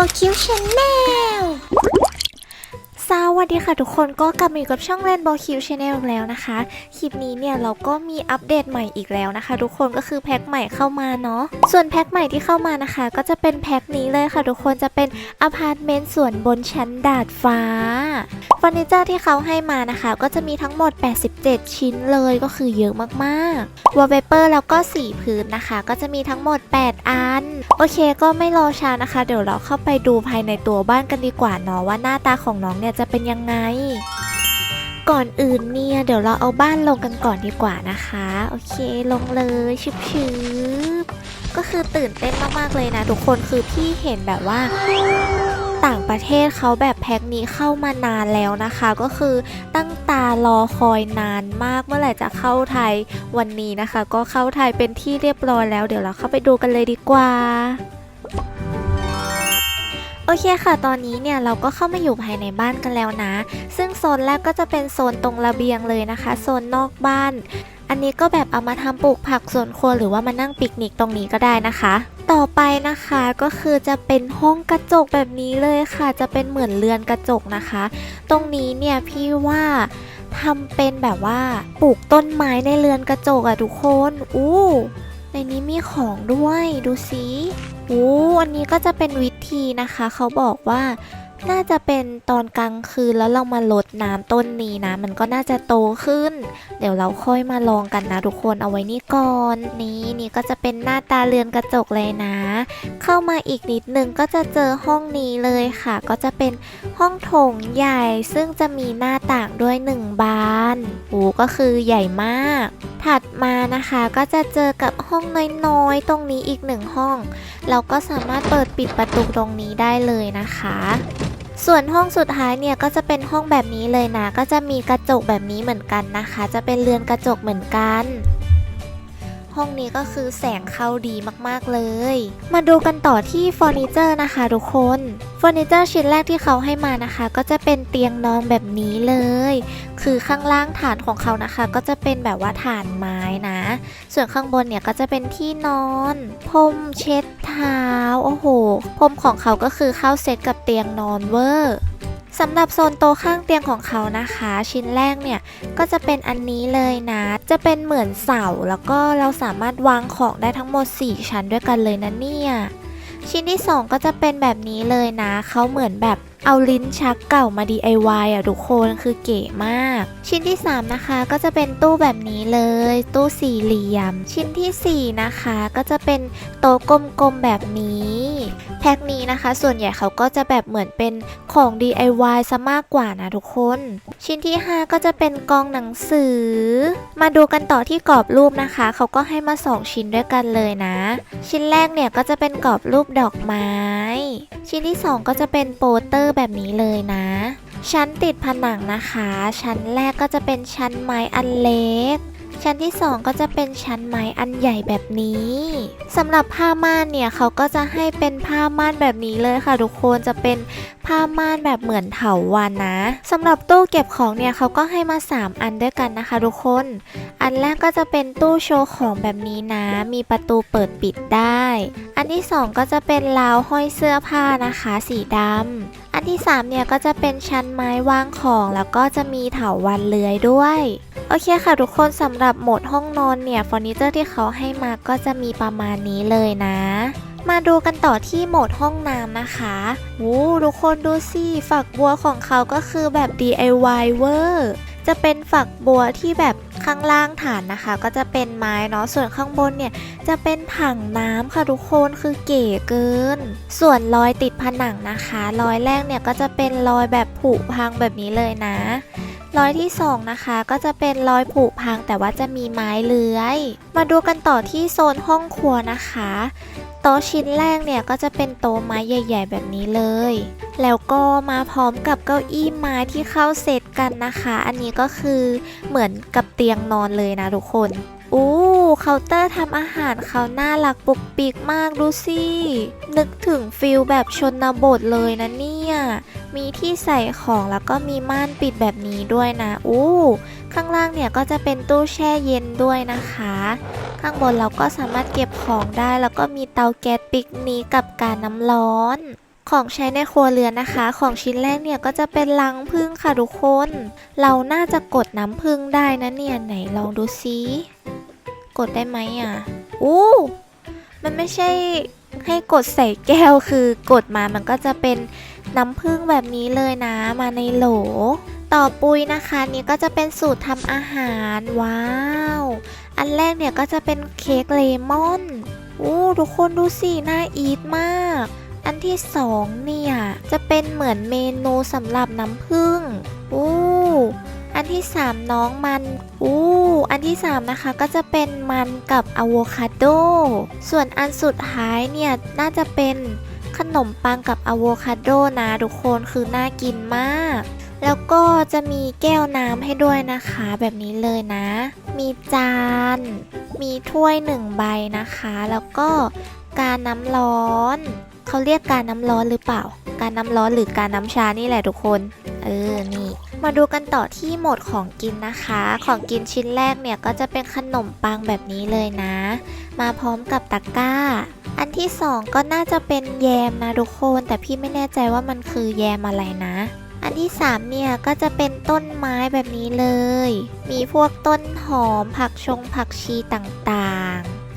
โอกคิวชาแน วัสดีค่ะทุกคนก็กลับมาอยู่กับช่อง Rainbow Q Channel อีกแล้วนะคะ คลิปนี้เนี่ยเราก็มีอัปเดตใหม่อีกแล้วนะคะ ทุกคนก็คือแพ็คใหม่เข้ามาเนาะส่วนแพ็คใหม่ที่เข้ามานะคะ ก็จะเป็นแพ็คนี้เลยค่ะ ทุกคนจะเป็นอพาร์ตเมนต์ส่วนบนชั้นดาดฟ้าเฟอร์นิเจอร์ที่เขาให้มานะคะ ก็จะมีทั้งหมด 87 ชิ้นเลยก็คือเยอะมากๆวอลเปเปอร์แล้วก็สีพื้นนะคะ ก็จะมีทั้งหมด 8 อัน โอเคก็ไม่รอช้านะคะ เดี๋ยวเราเข้าไปดูภายในตัวบ้านกันดีกว่าเนาะว่าหน้าตาของน้องเนี่ยจะเป็นยังไง ก่อนอื่นเนี่ย เดี๋ยวเราเอาบ้านลงกันก่อนดีกว่านะคะ โอเคลงเลยชิบชืบก็คือตื่นเต้นมากๆเลยนะ ทุกคนคือพี่เห็นแบบว่าต่างประเทศเขาแบบแพ็คนี้เข้ามานานแล้วนะคะ ก็คือตั้งตารอคอยนานมากเมื่อไหร่จะเข้าไทยวันนี้นะคะ ก็เข้าไทยเป็นที่เรียบร้อยแล้ว เดี๋ยวเราเข้าไปดูกันเลยดีกว่า โอเคค่ะ ตอนนี้เนี่ยเราก็เข้ามาอยู่ภายในบ้านกันแล้วนะ ซึ่งโซนแรกก็จะเป็นโซนตรงระเบียงเลยนะคะ โซนนอกบ้าน อันนี้ก็แบบเอามาทำปลูกผักสวนครัวหรือว่ามานั่งปิกนิกตรงนี้ก็ได้นะคะ ต่อไปนะคะก็คือจะเป็นห้องกระจกแบบนี้เลยค่ะ จะเป็นเหมือนเรือนกระจกนะคะ ตรงนี้เนี่ยพี่ว่าทำเป็นแบบว่าปลูกต้นไม้ในเรือนกระจกอะทุกคน อู้ ในนี้มีของด้วย ดูสิ อู้อันนี้ก็จะเป็นวิธีนะคะ เขาบอกว่า น่าจะเป็นตอนกลางคืนแล้วเรามาลดน้ำต้นนี้นะ มันก็น่าจะโตขึ้น เดี๋ยวเราค่อยมาลองกันนะทุกคนเอาไว้นี่ก่อนนี่นี่ก็จะเป็นหน้าตาเรือนกระจกเลยนะ เข้ามาอีกนิดนึงก็จะเจอห้องนี้เลยค่ะ ก็จะเป็นห้องโถงใหญ่ ซึ่งจะมีหน้าต่างด้วยหนึ่งบานโอ้ก็คือใหญ่มาก ถัดมานะคะก็จะเจอกับห้องน้อยๆตรงนี้อีกหนึ่งห้อง เราก็สามารถเปิดปิดประตูตรงนี้ได้เลยนะคะ ส่วนห้องสุดท้ายเนี่ยก็จะเป็นห้องแบบนี้เลยนะ ก็จะมีกระจกแบบนี้เหมือนกันนะคะ จะเป็นเรือนกระจกเหมือนกัน ห้องนี้ก็คือแสงเข้าดีมากๆเลย มาดูกันต่อที่เฟอร์นิเจอร์นะคะทุกคนเฟอร์นิเจอร์ชิ้นแรกที่เขาให้มานะคะ ก็จะเป็นเตียงนอนแบบนี้เลย คือข้างล่างฐานของเขานะคะ ก็จะเป็นแบบว่าฐานไม้นะ ส่วนข้างบนเนี่ยก็จะเป็นที่นอนพรมเช็ดเท้าโอ้โหพรมของเขาก็คือเข้าเซตกับเตียงนอนเวอร์ สำหรับโซนโต๊ะข้างเตียงของเขานะคะ ชิ้นแรกเนี่ยก็จะเป็นอันนี้เลยนะ จะเป็นเหมือนเสาแล้วก็เราสามารถวางของได้ทั้งหมด 4 ชั้นด้วยกันเลยนะเนี่ยชิ้นที่ 2 ก็จะเป็นแบบนี้เลยนะ เขาเหมือนแบบเอาลิ้นชักเก่ามา DIY อะทุกคนคือเก๋มาก ชิ้นที่ 3 นะคะก็จะเป็นตู้แบบนี้เลย ตู้สี่เหลี่ยม ชิ้นทีสี่ 4 นะคะก็จะเป็นโต๊ะกลมๆแบบนี้แพ็คนี้นะคะ ส่วนใหญ่เขาก็จะแบบเหมือนเป็นของ DIY ซะมากกว่านะทุกคน ชิ้นที่ 5 ก็จะเป็นกองหนังสือ มาดูกันต่อที่กรอบรูปนะคะ เขาก็ให้มา 2 ชิ้นด้วยกันเลยนะ ชิ้นแรกเนี่ยก็จะเป็นกรอบรูปดอกไม้ ชิ้นที่ 2 ก็จะเป็นโปสเตอร์แบบนี้เลยนะ ชั้นติดผนังนะคะ ชั้นแรกก็จะเป็นชั้นไม้อันเล็กชั้นที่ 2 ก็จะเป็นชั้นไม้อันใหญ่แบบนี้สำหรับผ้าม่านเนี่ยเขาก็จะให้เป็นผ้าม่านแบบนี้เลยค่ะ ทุกคนจะเป็น ผ้าม่านแบบเหมือนเถาวันนะสำหรับตู้เก็บของเนี่ยเขาก็ให้มา 3 อันด้วยกันนะคะทุกคน อันแรกก็จะเป็นตู้โชว์ของแบบนี้นะ มีประตูเปิดปิดได้ อันที่ 2 ก็จะเป็นราวห้อยเสื้อผ้านะคะ สีดำอันที่ 3 เนี่ยก็จะเป็นชั้นไม้วางของ แล้วก็จะมีเถาวันเลื้อยด้วยโอเคค่ะทุกคนสำหรับโหมดห้องนอนเนี่ยเฟอร์นิเจอร์ที่เขาให้มาก็จะมีประมาณนี้เลยนะ มาดูกันต่อที่โหมดห้องน้ำนะคะโอ้ทุกคนดูสิฝักบัวของเขาก็คือแบบ DIY เวอร์จะเป็นฝักบัวที่แบบข้างล่างฐานนะคะ ก็จะเป็นไม้เนาะส่วนข้างบนเนี่ยจะเป็นถังน้ำค่ะทุกคนคือเก๋เกิน ส่วนรอยติดผนังนะคะรอยแรกเนี่ยก็จะเป็นรอยแบบผุพังแบบนี้เลยนะรอยที่2นะคะก็จะเป็นรอยผุพังแต่ว่าจะมีไม้เลื้อย มาดูกันต่อที่โซนห้องครัวนะคะ ต๊ะชิ้นแรกเนี่ยก็จะเป็นโต๊ะไม้ใหญ่ ๆ แบบนี้เลย แล้วก็มาพร้อมกับเก้าอี้ไม้ที่เข้าเซตกันนะคะ อันนี้ก็คือเหมือนกับเตียงนอนเลยนะทุกคนอู้เคาน์เตอร์ทำอาหารเขาน่ารักปุกปิกมากดูสิ นึกถึงฟิลแบบชนบทเลยนะเนี่ย มีที่ใส่ของแล้วก็มีม่านปิดแบบนี้ด้วยนะ อู้ ข้างล่างเนี่ยก็จะเป็นตู้แช่เย็นด้วยนะคะ ข้างบนเราก็สามารถเก็บของได้ แล้วก็มีเตาแก๊สปิกนิกกับการน้ำร้อน ของใช้ในครัวเรือนนะคะ ของชิ้นแรกเนี่ยก็จะเป็นลังพึ่งค่ะทุกคน เราน่าจะกดน้ำพึ่งได้นะเนี่ยไหนลองดูซิกดได้ไหมอะอู้มันไม่ใช่ให้กดใส่แก้วคือกดมามันก็จะเป็นน้ำพึ่งแบบนี้เลยนะมาในโหล ต่อปุยนะคะนี่ก็จะเป็นสูตรทำอาหารว้าว อันแรกเนี่ยก็จะเป็นเค้กเลมอนอู้ทุกคนดูสิน่าอีทมาก อันที่สองเนี่ยจะเป็นเหมือนเมนูสำหรับน้ำผึ้งอู้อันที่สามน้องมันอู้อันที่สามนะคะก็จะเป็นมันกับอะโวคาโด ส่วนอันสุดท้ายเนี่ยน่าจะเป็นขนมปังกับอะโวคาโดนะทุกคนคือน่ากินมาก แล้วก็จะมีแก้วน้ำให้ด้วยนะคะ แบบนี้เลยนะ มีจาน มีถ้วยหนึ่งใบนะคะ แล้วก็การน้ำร้อน เขาเรียกการน้ำร้อนหรือเปล่า การน้ำร้อนหรือการน้ำชานี่แหละทุกคน เออ นี่ มาดูกันต่อที่หมดของกินนะคะ ของกินชิ้นแรกเนี่ยก็จะเป็นขนมปังแบบนี้เลยนะ มาพร้อมกับตะกร้าอันที่สองก็น่าจะเป็นแยมนะทุกคน แต่พี่ไม่แน่ใจว่ามันคือแยมอะไรนะ ที่3เนี่ยก็จะเป็นต้นไม้แบบนี้เลย มีพวกต้นหอมผักชงผักชีต่างๆ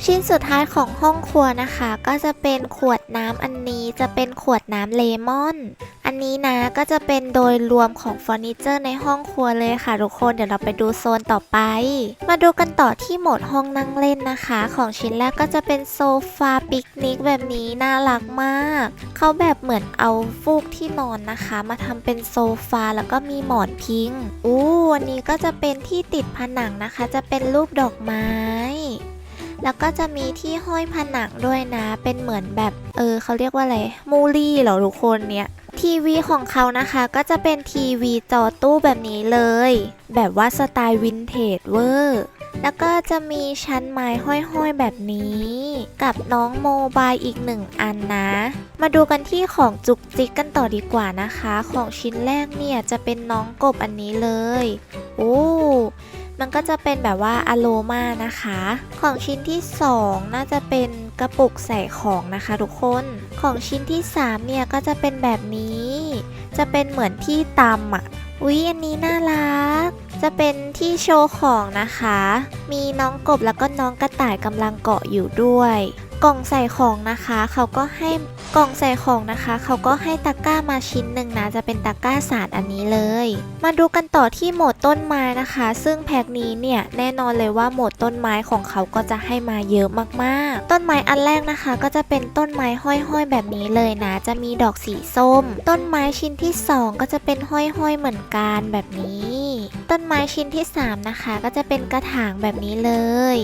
ชิ้นสุดท้ายของห้องครัวนะคะ ก็จะเป็นขวดน้ำอันนี้จะเป็นขวดน้ำเลมอน อันนี้นะก็จะเป็นโดยรวมของเฟอร์นิเจอร์ในห้องครัวเลยค่ะทุกคนเดี๋ยวเราไปดูโซนต่อไป มาดูกันต่อที่โหมดห้องนั่งเล่นนะคะ ของชิ้นแรกก็จะเป็นโซฟาปิกนิกแบบนี้น่ารักมากเขาแบบเหมือนเอาฟูกที่นอนนะคะ มาทำเป็นโซฟาแล้วก็มีหมอนพิงอู้วันนี้ก็จะเป็นที่ติดผนังนะคะ จะเป็นรูปดอกไม้ แล้วก็จะมีที่ห้อยผนังด้วยนะ เป็นเหมือนแบบ เออเขาเรียกว่าอะไร มูลี่เหรอทุกคนเนี่ยทีวีของเขานะคะก็จะเป็นทีวีจอตู้แบบนี้เลย แบบว่าสไตล์วินเทจเวอร์แล้วก็จะมีชั้นไม้ห้อยๆแบบนี้ กับน้องโมบายอีกหนึ่งอันนะ มาดูกันที่ของจุกจิกกันต่อดีกว่านะคะ ของชิ้นแรกเนี่ยจะเป็นน้องกบอันนี้เลย โอ้ มันก็จะเป็นแบบว่าอโลมานะคะ ของชิ้นที่ 2 น่าจะเป็นกระปุกใส่ของนะคะทุกคน ของชิ้นที่ 3 เนี่ยก็จะเป็นแบบนี้ จะเป็นเหมือนที่ตำอะอุ๊ยอันนี้น่ารัก จะเป็นที่โชว์ของนะคะ มีน้องกบแล้วก็น้องกระต่ายกำลังเกาะอยู่ด้วย กล่องใส่ของนะคะเขาก็ให้กล่องใส่ของนะคะเขาก็ให้ตะกร้ามาชิ้นหนึ่งนะจะเป็นตะกร้าสารอันนี้เลย มาดูกันต่อที่โหมดต้นไม้นะคะ ซึ่งแพ็คนี้เนี่ยแน่นอนเลยว่าโหมดต้นไม้ของเขาก็จะให้มาเยอะมากๆ ต้นไม้อันแรกนะคะ ก็จะเป็นต้นไม้ห้อยๆแบบนี้เลยนะ จะมีดอกสีส้ม ต้นไม้ชิ้นที่ 2 ก็จะเป็นห้อยๆเหมือนกันแบบนี้ ต้นไม้ชิ้นที่ 3 นะคะ ก็จะเป็นกระถางแบบนี้เลย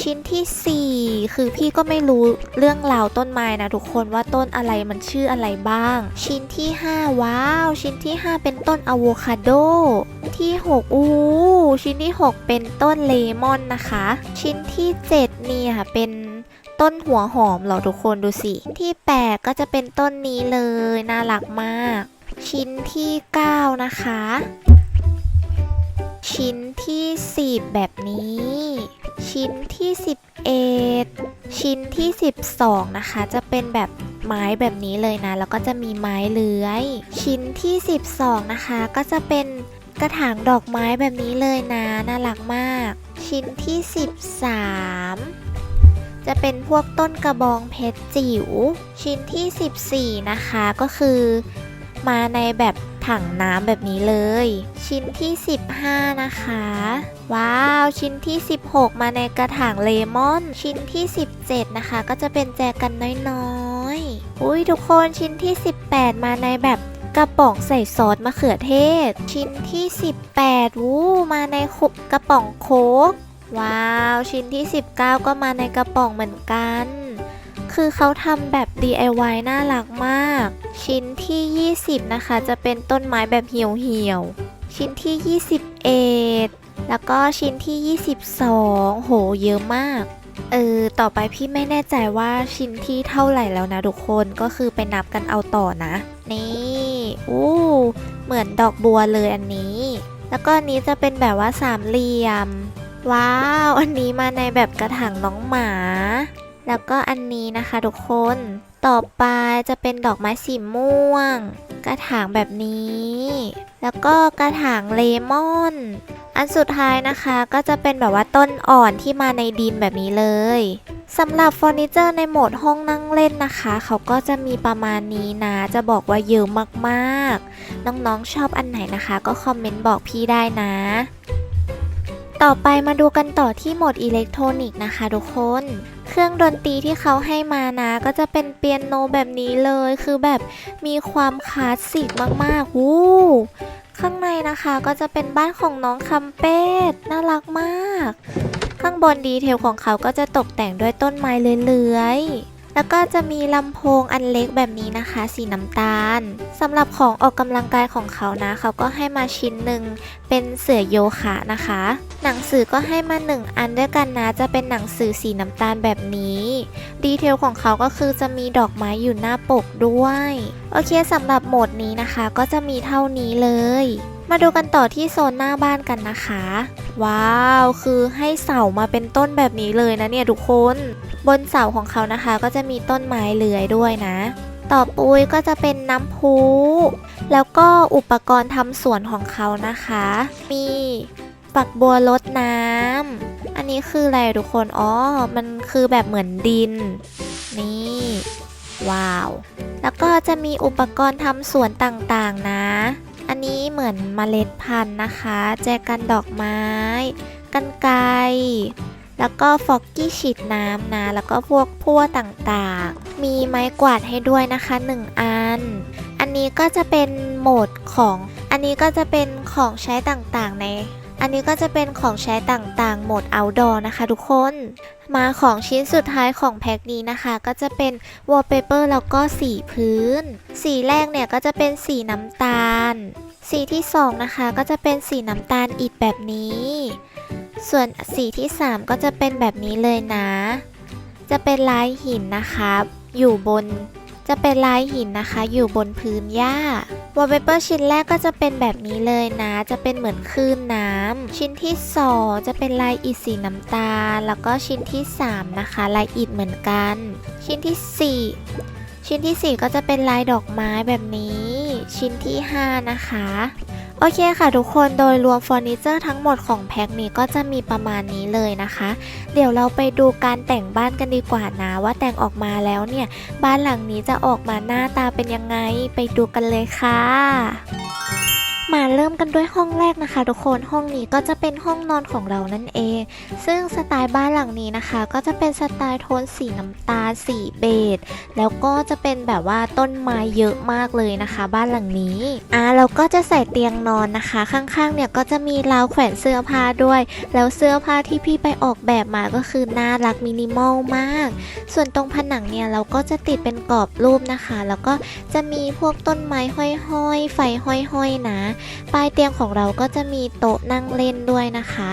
ชิ้นทีสี่4 คือพี่ก็ไม่รู้เรื่องราวต้นไม้นะทุกคนว่าต้นอะไรมันชื่ออะไรบ้าง ชิ้นที่ 5 ว้าว ชิ้นที่ 5 เป็นต้นอะโวคาโดที่ 6 อู้ชิ้นที่ 6 เป็นต้นเลมอนนะคะ ชิ้นที่7เนี่ยเป็นต้นหัวหอมเหรอทุกคนดูสิ ที่ 8 ก็จะเป็นต้นนี้เลย น่ารักมาก ชิ้นที่ 9 นะคะ ชิ้นที่ 10 แบบนี้ ชิ้นที่ 11 ชิ้นที่ 12 นะคะ จะเป็นแบบไม้แบบนี้เลยนะ แล้วก็จะมีไม้เลื้อย ชิ้นที่ 12 นะคะ ก็จะเป็นกระถางดอกไม้แบบนี้เลยนะ น่ารักมาก ชิ้นที่ 13 จะเป็นพวกต้นกระบองเพชรจิ๋ว ชิ้นที่ 14 นะคะ ก็คือ มาในแบบถังน้ำแบบนี้เลย ชิ้นที่ 15 นะคะ ว้าว ชิ้นที่ 16 มาในกระถางเลมอน ชิ้นที่ 17 นะคะ ก็จะเป็นแจกันน้อยๆอุ้ยทุกคนชิ้นที่ 18 มาในแบบกระป๋องใส่ซอสมะเขือเทศ ชิ้นที่ 18วู้มาในคุกระป๋องโค้กว้าว ชิ้นที่ 19 ก็มาในกระป๋องเหมือนกัน คือเขาทำแบบ DIY น่ารักมาก ชิ้นที่ 20 นะคะ จะเป็นต้นไม้แบบเหี่ยวๆ ชิ้นที่ 21 แล้วก็ชิ้นที่ 22 โหเยอะมากเออต่อไปพี่ไม่แน่ใจว่าชิ้นที่เท่าไหร่แล้วนะทุกคนก็คือไปนับกันเอาต่อนะ นี่อู้เหมือนดอกบัวเลยอันนี้ แล้วก็อันนี้จะเป็นแบบว่าสามเหลี่ยม ว้าว อันนี้มาในแบบกระถางน้องหมา แล้วก็อันนี้นะคะทุกคน ต่อไปจะเป็นดอกไม้สีม่วง กระถางแบบนี้ แล้วก็กระถางเลมอน อันสุดท้ายนะคะก็จะเป็นแบบว่าต้นอ่อนที่มาในดินแบบนี้เลยสำหรับเฟอร์นิเจอร์ในโหมดห้องนั่งเล่นนะคะ เขาก็จะมีประมาณนี้นะ จะบอกว่าเยอะมากๆ น้องๆชอบอันไหนนะคะ ก็คอมเมนต์บอกพี่ได้นะ ต่อไปมาดูกันต่อที่โหมดอิเล็กทรอนิกส์นะคะทุกคน เครื่องดนตรีที่เขาให้มานะ ก็จะเป็นเปียโนแบบนี้เลย คือแบบมีความคลาสสิกมากๆวู้ข้างในนะคะก็จะเป็นบ้านของน้องคัมเป็ดน่ารักมาก ข้างบนดีเทลของเขาก็จะตกแต่งด้วยต้นไม้เลื้อยๆ แล้วก็จะมีลำโพงอันเล็กแบบนี้นะคะ สีน้ำตาลสำหรับของออกกำลังกายของเขานะ เขาก็ให้มาชิ้นหนึ่งเป็นเสือโยคะนะคะ หนังสือก็ให้มาหนึ่งอันด้วยกันนะ จะเป็นหนังสือสีน้ำตาลแบบนี้ ดีเทลของเขาก็คือจะมีดอกไม้อยู่หน้าปกด้วย โอเคสำหรับโหมดนี้นะคะ ก็จะมีเท่านี้เลย มาดูกันต่อที่โซนหน้าบ้านกันนะคะ ว้าว คือให้เสามาเป็นต้นแบบนี้เลยนะเนี่ยทุกคน บนเสาของเขานะคะ ก็จะมีต้นไม้เลื้อยด้วยนะ ต่อปุยก็จะเป็นน้ำพุแล้วก็อุปกรณ์ทำสวนของเขานะคะ มีฝักบัวรดน้ำ อันนี้คืออะไรทุกคน อ๋อ มันคือแบบเหมือนดิน นี่ ว้าว แล้วก็จะมีอุปกรณ์ทำสวนต่างๆนะ อันนี้เหมือนเมล็ดพันธุ์นะคะ แจกันดอกไม้ กันไกรแล้วก็ฟอกกี้ฉีดน้ำนะ แล้วก็พวกพั่วต่างๆ มีไม้กวาดให้ด้วยนะคะ 1 อัน อันนี้ก็จะเป็นโหมดของ อันนี้ก็จะเป็นของใช้ต่างๆ ใน อันนี้ก็จะเป็นของใช้ต่างๆ โหมด outdoor นะคะทุกคน มาของชิ้นสุดท้ายของแพ็คนี้นะคะ ก็จะเป็น wallpaper แล้วก็สีพื้น สีแรกเนี่ยก็จะเป็นสีน้ำตาล สีที่สองนะคะก็จะเป็นสีน้ำตาลอิฐแบบนี้ ส่วนสีที่ 3 ก็จะเป็นแบบนี้เลยนะ จะเป็นลายหินนะคะอยู่บนจะเป็นลายหินนะคะ อยู่บนพื้นหญ้าวอลเปเปอร์ชิ้นแรกก็จะเป็นแบบนี้เลยนะ จะเป็นเหมือนคลื่นน้ำชิ้นที่ 2 จะเป็นลายอิฐสีน้ำตาล แล้วก็ชิ้นที่ 3 นะคะ ลายอิฐเหมือนกัน ชิ้นที่ 4 ชิ้นทีสี่4 ก็จะเป็นลายดอกไม้แบบนี้ ชิ้นที่ 5 นะคะ โอเคค่ะทุกคนโดยรวมเฟอร์นิเจอร์ทั้งหมดของแพ็คนี้ก็จะมีประมาณนี้เลยนะคะ เดี๋ยวเราไปดูการแต่งบ้านกันดีกว่านะ ว่าแต่งออกมาแล้วเนี่ย บ้านหลังนี้จะออกมาหน้าตาเป็นยังไงไปดูกันเลยค่ะ มาเริ่มกันด้วยห้องแรกนะคะ ทุกคนห้องนี้ก็จะเป็นห้องนอนของเรานั่นเอง ซึ่งสไตล์บ้านหลังนี้นะคะ ก็จะเป็นสไตล์โทนสีน้ำตาลสีเบจแล้วก็จะเป็นแบบว่าต้นไม้เยอะมากเลยนะคะ บ้านหลังนี้อ่าเราก็จะใส่เตียงนอนนะคะ ข้างๆเนี่ยก็จะมีราวแขวนเสื้อผ้าด้วย แล้วเสื้อผ้าที่พี่ไปออกแบบมาก็คือน่ารักมินิมอลมาก ส่วนตรงผนังเนี่ยเราก็จะติดเป็นกรอบรูปนะคะ แล้วก็จะมีพวกต้นไม้ห้อยๆ ไฟห้อยๆนะปลายเตียงของเราก็จะมีโต๊ะนั่งเล่นด้วยนะคะ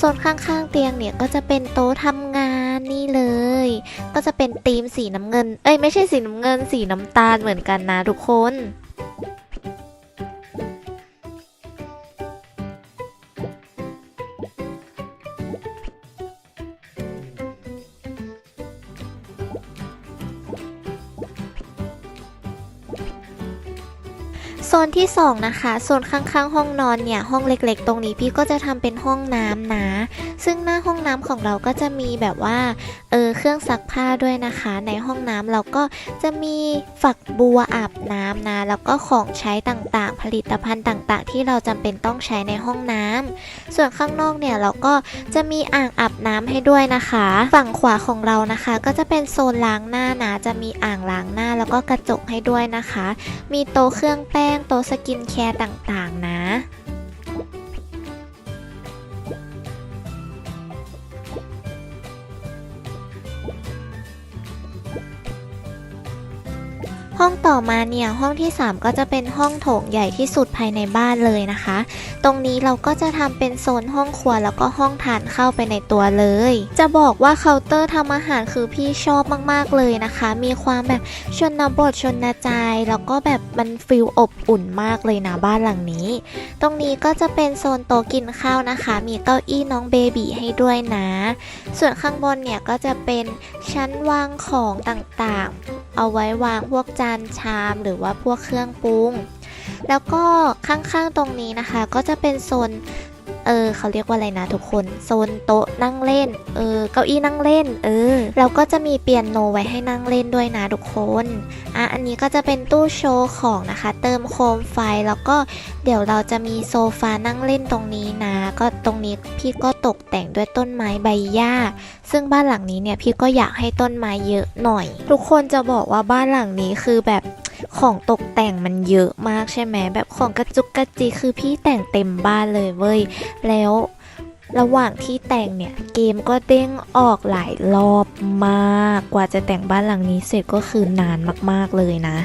ส่วนข้างๆเตียงเนี่ยก็จะเป็นโต๊ะทำงานนี่เลย ก็จะเป็นธีมสีน้ำเงิน เอ้ยไม่ใช่สีน้ำเงิน สีน้ำตาลเหมือนกันนะทุกคน นที่ 2 นะคะโซนข้างๆ ห้องนอนเนี่ยห้องเล็กๆ ตรงนี้พี่ก็จะทำเป็นห้องน้ำนะ ซึ่งหน้าห้องน้ำของเราก็จะมีแบบว่าเออเครื่องซักผ้าด้วยนะคะ ในห้องน้ำเราก็จะมีฝักบัวอาบน้ำนะแล้วก็ของใช้ต่างๆ ผลิตภัณฑ์ต่างๆ ที่เราจำเป็นต้องใช้ในห้องน้ำส่วนข้างนอกเนี่ยเราก็จะมีอ่างอาบน้ำให้ด้วยนะคะ ฝั่งขวาของเรานะคะ ก็จะเป็นโซนล้างหน้านะจะมีอ่างล้างหน้า แล้วก็กระจกให้ด้วยนะคะ มีโต๊ะเครื่องแป้งโต๊ะสกินแคร์ต่างๆนะ ห้องต่อมาเนี่ยห้องที่ 3 ก็จะเป็นห้องโถงใหญ่ที่สุดภายในบ้านเลยนะคะ ตรงนี้เราก็จะทำเป็นโซนห้องครัวแล้วก็ห้องทานเข้าไปในตัวเลย จะบอกว่าเคาน์เตอร์ทำอาหารคือพี่ชอบมากๆเลยนะคะ มีความแบบชนบทชนใจแล้วก็แบบมันฟิลอบอุ่นมากเลยนะบ้านหลังนี้ ตรงนี้ก็จะเป็นโซนโต๊ะกินข้าวนะคะ มีเก้าอี้น้องเบบีให้ด้วยนะ ส่วนข้างบนเนี่ยก็จะเป็นชั้นวางของต่างๆ เอาไว้วางพวกจานชามหรือว่าพวกเครื่องปรุง แล้วก็ข้างๆตรงนี้นะคะ ก็จะเป็นโซน เออเขาเรียกว่าอะไรนะทุกคน โซนโต๊ะนั่งเล่น เออ เก้าอี้นั่งเล่น เออ เราก็จะมีเปียโนไว้ให้นั่งเล่นด้วยนะทุกคน อะ อันนี้ก็จะเป็นตู้โชว์ของนะคะ เติมโคมไฟ แล้วก็เดี๋ยวเราจะมีโซฟานั่งเล่นตรงนี้นะ ก็ตรงนี้พี่ก็ตกแต่งด้วยต้นไม้ใบหญ้า ซึ่งบ้านหลังนี้เนี่ยพี่ก็อยากให้ต้นไม้เยอะหน่อย ทุกคนจะบอกว่าบ้านหลังนี้คือแบบ ของตกแต่งมันเยอะมากใช่ไหมแบบของกระจุกกระจิกคือพี่แต่งเต็มบ้านเลยเว้ยแล้วระหว่างที่แต่งเนี่ยเกมก็เด้งออกหลายรอบมาก กว่าจะแต่งบ้านหลังนี้เสร็จก็คือนานมากๆเลยนะ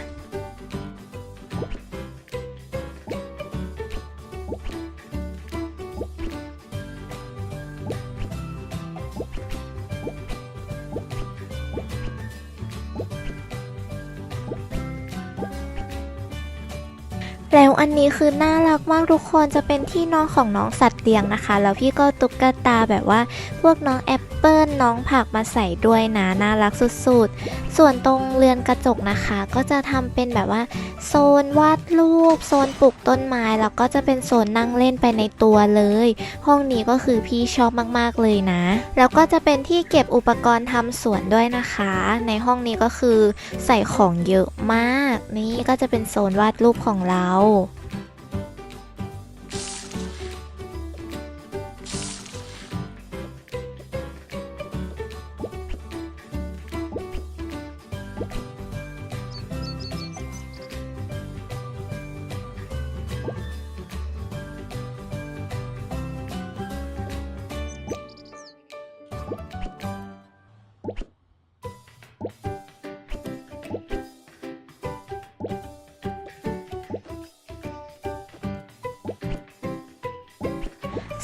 อันนี้คือน่ารักมากทุกคนจะเป็นที่นอนของน้องสัตว์ ตียงนะคะ แล้วพี่ก็ตุ๊กตาแบบว่าพวกน้องแอปเปิลน้องผักมาใส่ด้วยนะน่ารักสุดๆ ส่วนตรงเรือนกระจกนะคะ ก็จะทำเป็นแบบว่า โซนวาดรูป โซนปลูกต้นไม้ แล้วก็จะเป็นโซนนั่งเล่นไปในตัวเลย ห้องนี้ก็คือพี่ชอบมากๆเลยนะ แล้วก็จะเป็นที่เก็บอุปกรณ์ทำสวนด้วยนะคะ ในห้องนี้ก็คือใส่ของเยอะมาก นี่ก็จะเป็นโซนวาดรูปของเรา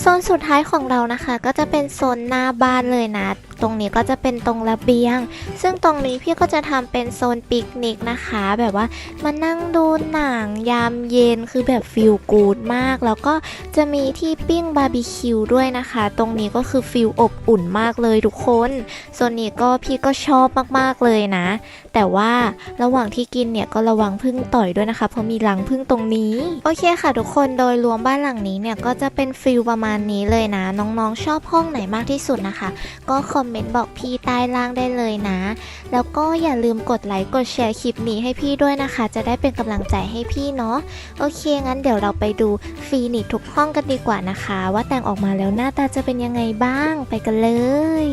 โซนสุดท้ายของเรานะคะ ก็จะเป็นโซนหน้าบ้านเลยนะ ตรงนี้ก็จะเป็นตรงระเบียง ซึ่งตรงนี้พี่ก็จะทำเป็นโซนปิกนิกนะคะ แบบว่ามานั่งดูหนังยามเย็นคือแบบฟิลกูดมาก แล้วก็จะมีที่ปิ้งบาร์บีคิวด้วยนะคะ ตรงนี้ก็คือฟิลอบอุ่นมากเลยทุกคนโซนนี้ก็พี่ก็ชอบมากๆเลยนะ แต่ว่าระหว่างที่กินเนี่ยก็ระวังพึ่งต่อยด้วยนะคะ เพราะมีรังพึ่งตรงนี้ โอเคค่ะทุกคนโดยรวมบ้านหลังนี้เนี่ยก็จะเป็นฟิลประมาณนี้เลยนะ น้องๆชอบห้องไหนมากที่สุดนะคะ ก็คอมเมนต์บอกพี่ใต้ล่างได้เลยนะ แล้วก็อย่าลืมกดไลค์กดแชร์คลิปนี้ให้พี่ด้วยนะคะ จะได้เป็นกำลังใจให้พี่เนาะโอเค งั้นเดี๋ยวเราไปดูฟีนิกทุกห้องกันดีกว่านะคะ ว่าแต่งออกมาแล้วหน้าตาจะเป็นยังไงบ้างไปกันเลย